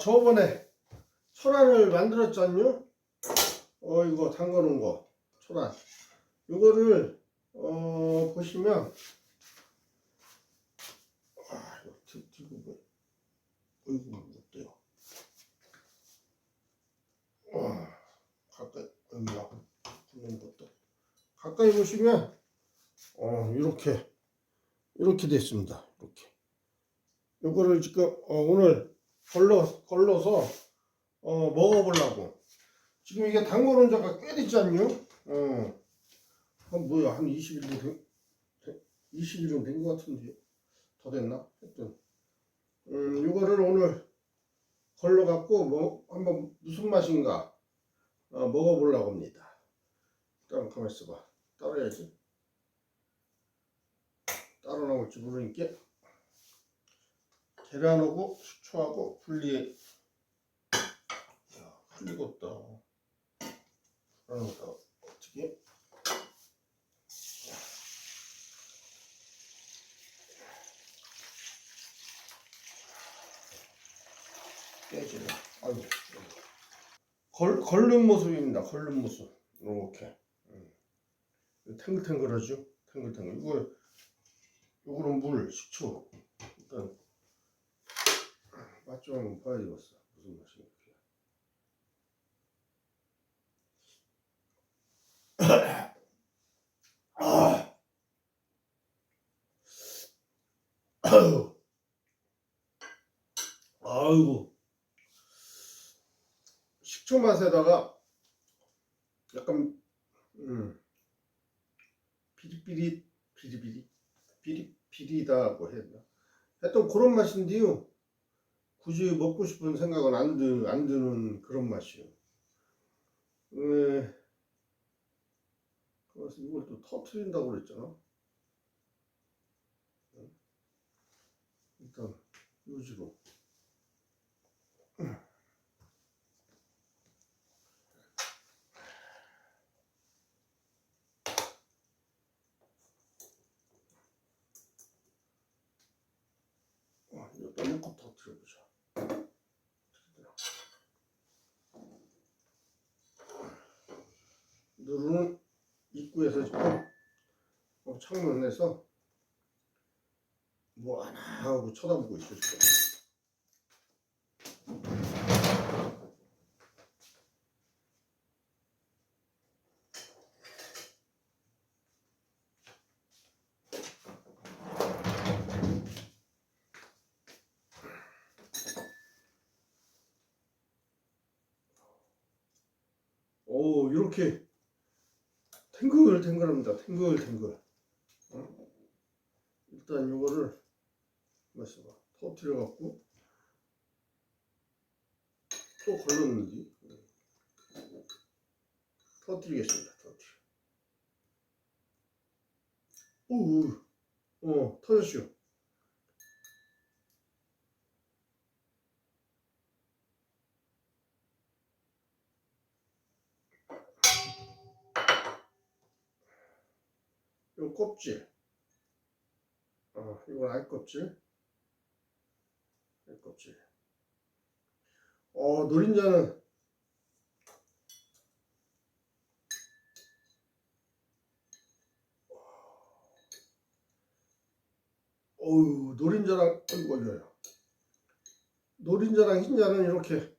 저번에 초란을 만들었잖요. 어 이거 담궈놓은 거 초란. 이거를 어 보시면 아 이거 들- 들고 뭐 어이구 어때요? 어, 가까이 여기야 붙는 것도 가까이 보시면 어 이렇게 이렇게 됐습니다. 이렇게. 요거를 지금 어, 오늘 걸러 걸러서 어, 먹어보려고. 지금 이게 담궈놓은 지가 꽤 됐지 않요? 어. 한 뭐야 한 20일 된, 된 20일은 된것 같은데 더 됐나? 하여튼 음 요거를 오늘 걸러 갖고 뭐 한번 무슨 맛인가 어, 먹어보려고 합니다. 일단 가만 있어봐. 따라야지. 따라 나올지 모르니까 계란하고 식초하고 분리해. 야, 풀리겠다. 그러니까 어떻게? 깨지네. 아이고. 걸, 걸른 모습입니다. 걸른 모습. 이렇게. 음. 탱글탱글하죠? 탱글탱글. 이거, 요거는 물, 식초. 일단, 한번 봐야겠어. 무슨 맛인지. 아. 아유. 아이고. 식초 맛에다가 약간 음 비릿비릿 비릿비릿 비릿비릿하고 되나? 하여튼 그런 맛인데요. 굳이 먹고 싶은 생각은 안, 드, 안 드는 그런 맛이요. 에, 그래서 이걸 또 터트린다고 그랬잖아. 응? 일단 요지로. 어, 이거 넣고 터트려보자. 누르는 입구에서 지금 어, 창문에서 뭐 하나 하고 쳐다보고 있을 거야. 오 이렇게 탱글탱글합니다. 탱글탱글. 어? 일단 이거를 마셔봐. 터트려 갖고 또 걸렀는지 터트리겠습니다. 터트려. 오, 어 터졌슈. 요 껍질. 어, 이건 알 껍질. 알 껍질. 어, 노린자는 어우, 노린자랑 어이구. 노린자랑 흰자는 이렇게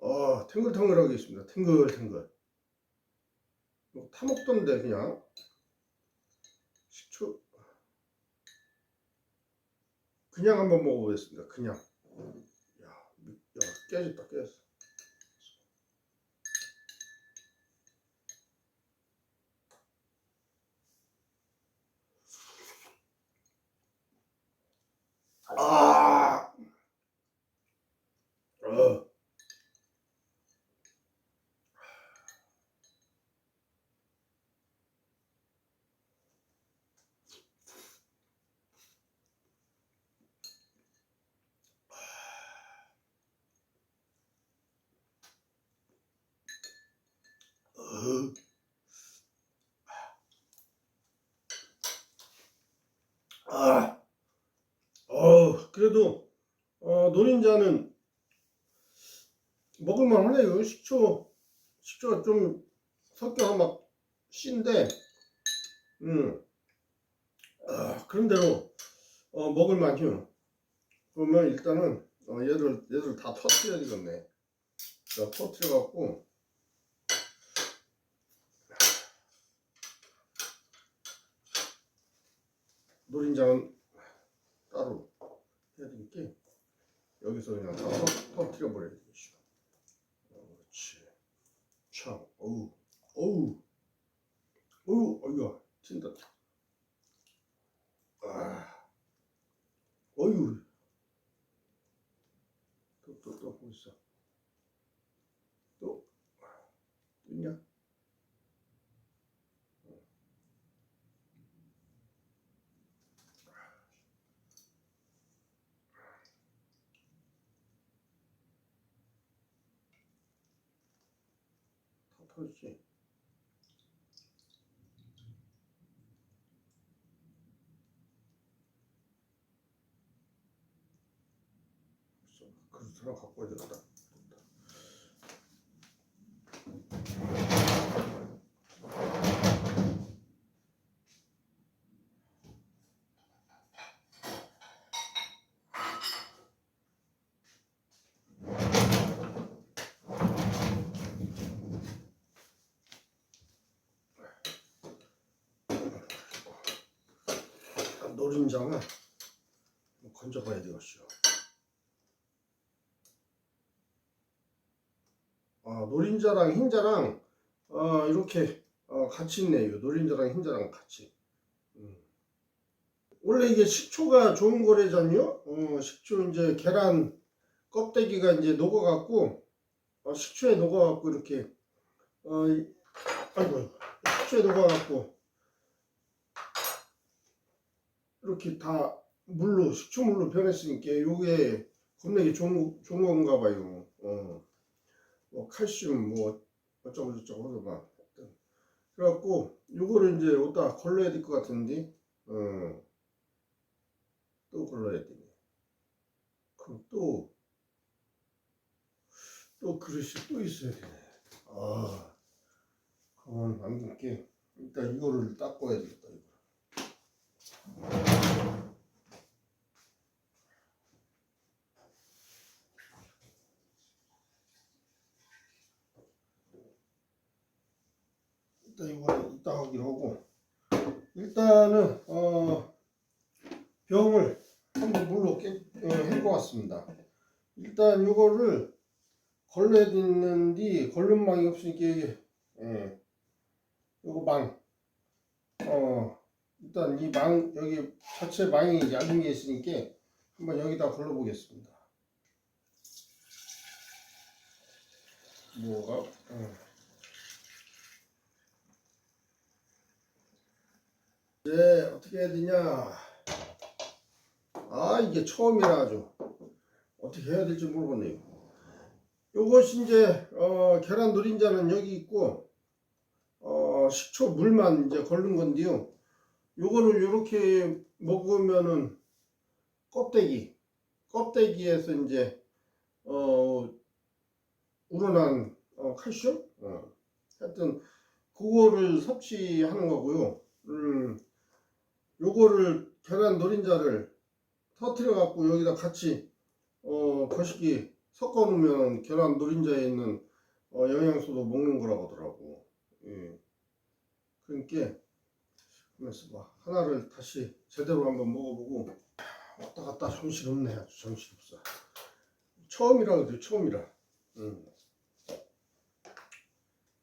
어, 탱글탱글하게 있습니다. 탱글탱글. 이거 타먹던데 그냥 식초 그냥 한번 먹어보겠습니다. 그냥 야, 야 깨졌다 깨졌어. 아, 어. 어. 아, 어, 그래도 어, 노린자는 먹을만 하네요. 식초, 식초가 좀 섞여서 막 씨인데, 음, 아, 그런 대로 어, 먹을만 해요. 그러면 일단은 어, 얘를 얘를 다 터트려야 되겠네. 자, 터트려 갖고 노린자는 따로 해야 되니까 여기서 그냥 다 터- 터트려 버려야 되겠어. 그렇지. 참, 어우, 어우, 어우, 어이가 튄다. 아, 어유. 또, 또, 또, 뭐 있어? 또, 또 있냐? 다 터졌지? 있어. 그릇으로 갖고 와야 되겠 노린장은 건져봐야 되겠어요. 아, 노린자랑 흰자랑 어, 이렇게 어, 같이 있네요. 노린자랑 흰자랑 같이. 음. 원래 이게 식초가 좋은 거래잖요. 어, 식초 이제 계란 껍데기가 이제 녹아갖고 어, 식초에 녹아갖고 이렇게 어, 이- 아이고 식초에 녹아갖고 이렇게 다 물로 식초물로 변했으니까 요게 겁나게 좋은 좋은 건가 봐요. 어. 뭐 칼슘 뭐 어쩌고 저쩌고 하더만. 그래갖고 요거를 이제 어디다 걸러야 될 것 같은데 어. 또 걸러야 되네 그럼 또 또 그릇이 또 있어야 되네 아 그건 안 될게 일단 이거를 닦아야 되겠다 이거 일단 이거는 이따 하기로 하고 일단은 어 병을 한번 물로 깨, 어, 헹궈 왔습니다 일단 이거를 걸러야 되는데 걸른 망이 없으니까 이게 예. 요거 망 어 일단 이 망 여기 자체 망이 얇은 게 있으니까 한번 여기다 걸러 보겠습니다. 뭐가? 어. 이제 어떻게 해야 되냐? 아 이게 처음이라 아주 어떻게 해야 될지 모르겠네요. 요것이 이제 어, 계란 노린자는 여기 있고 어, 식초 물만 이제 걸른 건데요. 요거를 이렇게 먹으면은 껍데기 껍데기에서 이제 어 우러난 어, 칼슘? 어. 하여튼 그거를 섭취하는 거고요. 음 요거를 계란 노린자를 터트려 갖고 여기다 같이 어 거시기 섞어 놓으면 계란 노린자에 있는 어, 영양소도 먹는 거라고 하더라고. 예. 그러니까 그래서 봐. 하나를 다시 제대로 한번 먹어보고 왔다 갔다 정신 없네 아주 정신 없어. 처음이라 그래도 처음이라. 음.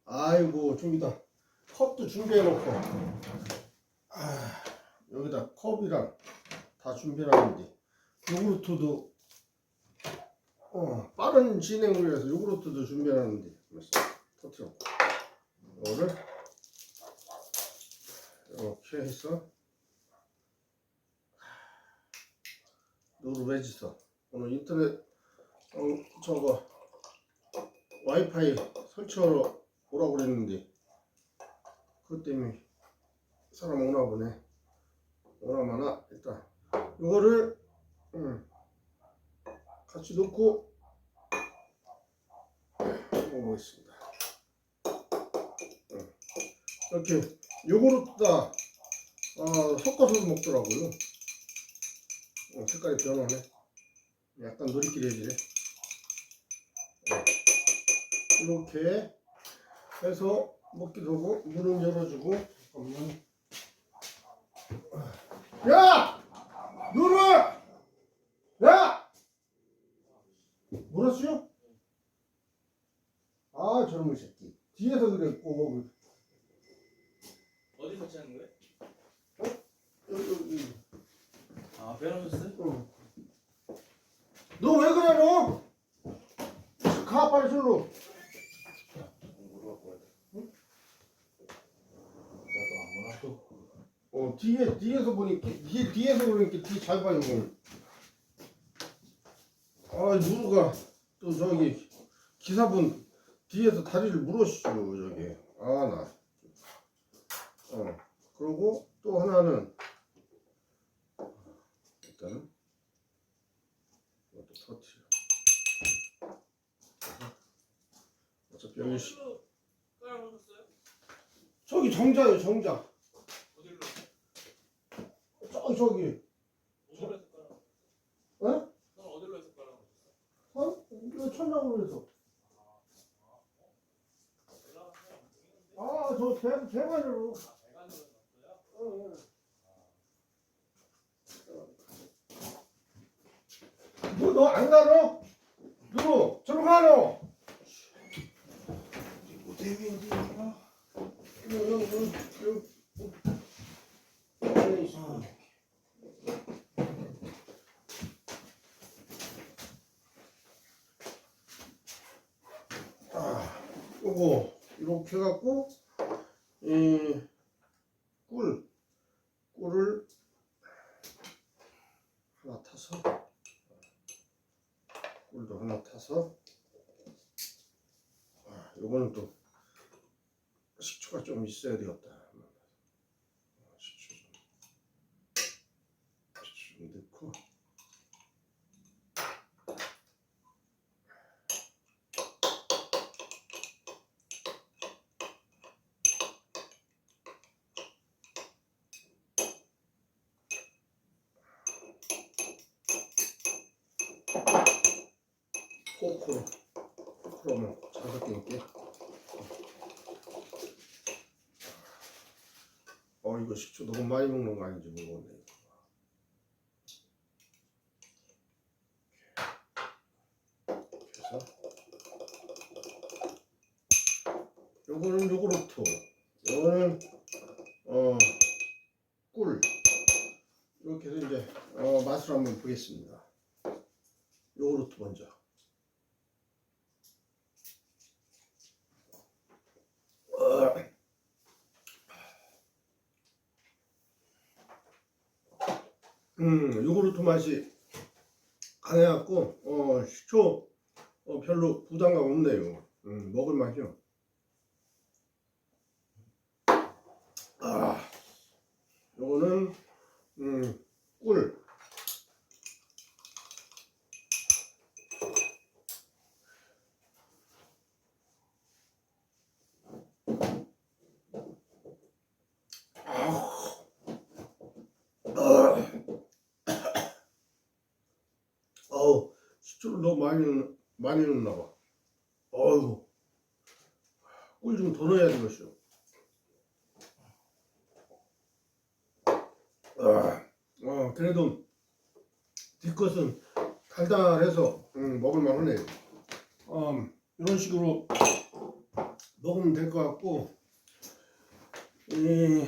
아이고 좀 이따 컵도 준비해 놓고. 아, 여기다 컵이랑 다 준비해놨는데 요구르트도 어, 빠른 진행을 위해서 요구르트도 그래서 터트려. 이거를 이렇게 해서 노르웨지서 오늘 인터넷 어, 저거 와이파이 설치하러 오라고 그랬는데 그것 때문에 사람 오나 보네. 오나 마나 일단 이거를 음, 같이 넣고 보겠습니다. 어. 이렇게 요거르트다 어, 섞어서 먹더라고요. 어, 색깔이 변하네. 약간 노리끼리해지네. 어. 이렇게 해서 먹기도 하고 문을 열어주고 잠깐만. 야! 누나! 야! 물었어요? 아 저놈의 새끼 뒤에서 그랬고 어디 설치하는 거예요? 여기, 여기. 아 빼놓으셨어요? 너왜 그래 너? 가 빨리 술로 나도 어 뒤에 뒤에서 보니까 뒤 뒤에서 보니까 뒤잘 봐요 오늘 아 누르가 또 저기 기사분 뒤에서 다리를 물었죠 저기. 아나. 어 그리고 또 하나는 일단은 이것도 터트려 어차피 여기 시- 깔아놓으셨어요? 저기 정자요 정자. 어디로? 저기 저기 어디로 해서 깔아? 어? 넌 어디로 해서 깔아놓으셨어요? 어? 이거 천장으로 해서 올라가세요. 아저 대관으로 배관으로 해놨어요? 너너 안 가노? 누구? 저로 가노? 모델이 어디 있어. 아, 요거 이렇게 해갖고 이 꿀, 꿀을 하나 타서 꿀도 하나 타서 아, 요거는 또 식초가 좀 있어야 되겠다. 어, 식초 좀, 식초 좀 넣고. 포크로, 포크로만 자석게 있게. 어 이거 식초 너무 많이 먹는 거 아닌지 모르겠네. 요거는 요구르트, 요거는 어 꿀 이렇게 해서 이제 어, 맛을 한번 보겠습니다. 요구르트 먼저. 어. 음, 요구르트 맛이 강해갖고, 어, 식초, 어, 별로 부담감 없네요. 음, 먹을 맛이요. 아, 요거는, 음, 꿀. 어우, 식초를 너무 많이, 넣- 많이 넣나 봐. 어우, 꿀좀 더 넣어야 되겠어. 아, 어, 그래도 뒷것은 달달해서 음, 먹을만 하네요. 음, 이런 식으로 먹으면 될 것 같고, 이,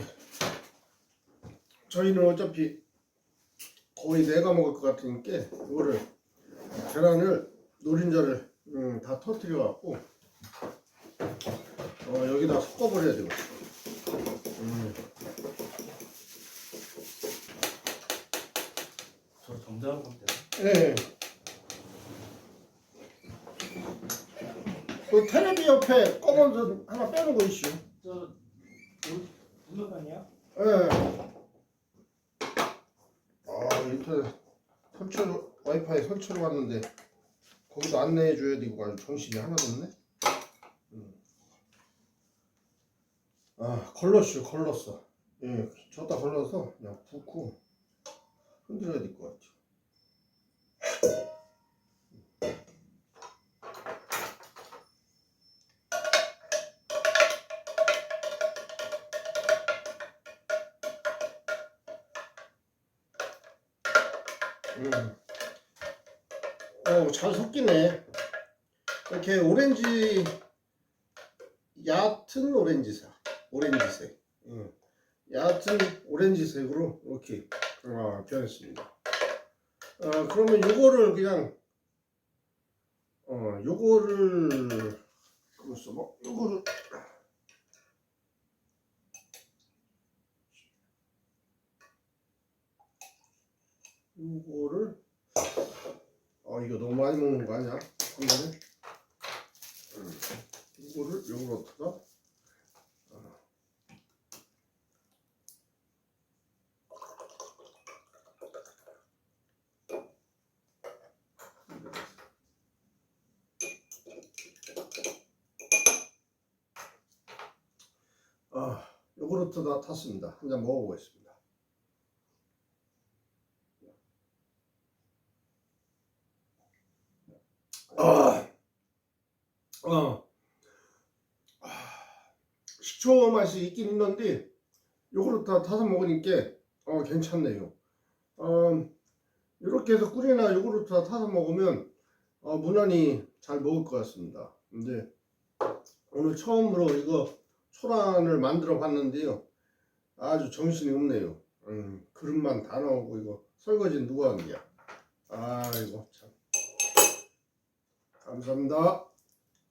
저희는 어차피 거의 내가 먹을 것 같으니까 이거를 계란을 노린자를 음, 다 터뜨려 갖고 어, 여기다 섞어버려야 되고 음, 저 정자로 보면 돼요? 예. 그 테레비 옆에 검은 선 하나 빼는 거 있죠. 저 분명판이야? 예. 아 인터넷 설치로 와이파이 설치로 왔는데 거기도 안내해 줘야 되고 아주 정신이 하나도 없네. 음. 아 걸렀슈 걸렀어. 예, 졌다 걸러서 그냥 붓고 흔들어야 될 것 같아요. 음. 어, 잘 섞이네. 이렇게 오렌지 얕은 오렌지색, 오렌지색, 음. 얕은 오렌지색으로 이렇게 어, 변했습니다. 어, 그러면 요거를 그냥 어, 요거를 그랬어 뭐 요거를 요거를 어 이거 너무 많이 먹는 거 아니야? 한 번에? 음, 이거를 요거로다가 어. 아, 요거르트 다 탔습니다. 한 잔 먹어보겠습니다. 아, 어, 아, 식초 맛이 있긴 있는데 요거르트 다 타서 먹으니까 어, 괜찮네요. 어, 이렇게 해서 꿀이나 요구르트 다 타서 먹으면 어, 무난히 잘 먹을 것 같습니다. 근데 오늘 처음으로 이거 초란을 만들어 봤는데요. 아주 정신이 없네요. 음, 그릇만 다 나오고 이거 설거지는 누가 한 거야? 아이고 참. 감사합니다.